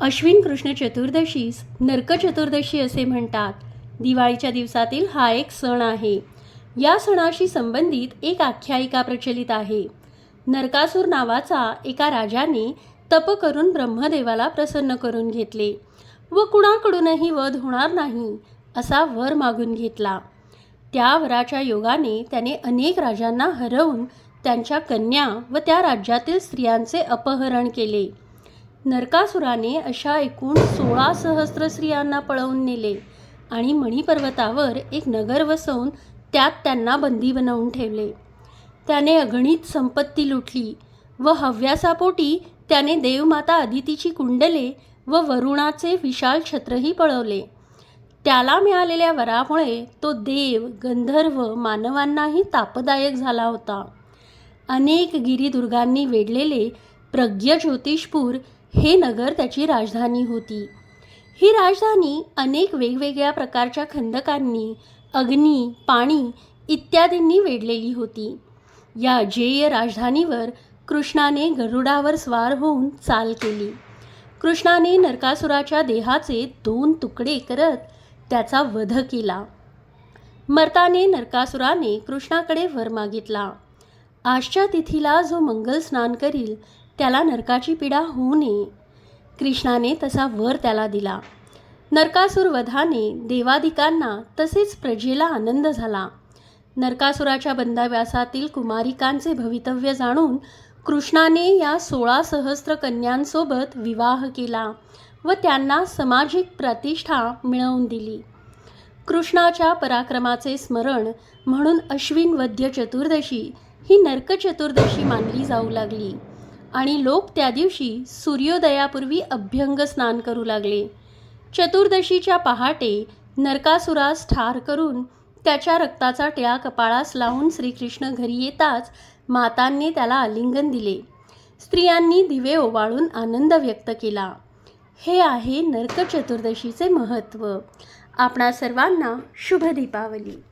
अश्विन कृष्ण चतुर्दशीस नरक चतुर्दशी असे म्हणतात. दिवाळीच्या दिवसातील हा एक सण आहे. या सणाशी संबंधित एक आख्यायिका प्रचलित आहे. नरकासूर नावाचा एका राजाने तप करून ब्रह्मदेवाला प्रसन्न करून घेतले व कुणाकडूनही वध होणार नाही असा वर मागून घेतला. त्या वराच्या योगाने त्याने अनेक राजांना हरवून त्यांच्या कन्या व त्या राज्यातील स्त्रियांचे अपहरण केले. नरकासुराने अशा एकूण सोळा सहस्र स्त्रियांना पळवून नेले आणि मणिपर्वतावर एक नगर वसवून त्यात त्यांना बंदी बनवून ठेवले. त्याने अगणित संपत्ती लुटली व हव्यासापोटी त्याने देवमाता अदितीची कुंडले व वरुणाचे विशाल छत्रही पळवले. त्याला मिळालेल्या वरामुळे तो देव गंधर्व मानवांनाही तापदायक झाला होता. अनेक गिरिदुर्गांनी वेढलेले प्रज्ञ ज्योतिषपूर हे नगर त्याची राजधानी होती. ही राजधानी अनेक वेगवेगळ्या प्रकारच्या खंदकांनी अग्नी पाणी इत्यादींनी वेढलेली होती. या अजेय राजधानीवर कृष्णाने गरुडावर स्वार होऊन चाल केली. कृष्णाने नरकासुराच्या देहाचे दोन तुकडे करत त्याचा वध केला. मर्ताने नरकासुराने कृष्णाकडे वर मागितला. आजच्या तिथीला जो मंगल स्नान करील त्याला नरकाची पीडा होऊ नये. कृष्णाने तसा वर त्याला दिला. नरकासूर वधाने देवादिकांना तसेच प्रजेला आनंद झाला. नरकासुराच्या बंदाव्यासातील कुमारिकांचे भवितव्य जाणून कृष्णाने या सोळा सहस्त्र कन्यांसोबत विवाह केला व त्यांना सामाजिक प्रतिष्ठा मिळवून दिली. कृष्णाच्या पराक्रमाचे स्मरण म्हणून अश्विन वद्य चतुर्दशी ही नरक चतुर्दशी मानली जाऊ लागली. आणि लोक त्या दिवशी सूर्योदयापूर्वी अभ्यंग स्नान करू लागले. चतुर्दशीच्या पहाटे नरकासुरास ठार करून त्याच्या रक्ताचा टिळा कपाळास लावून श्रीकृष्ण घरी येताच मातांनी त्याला आलिंगन दिले. स्त्रियांनी दिवे ओवाळून आनंद व्यक्त केला. हे आहे नरक चतुर्दशीचे महत्त्व आपणा सर्वांना शुभ दीपावली.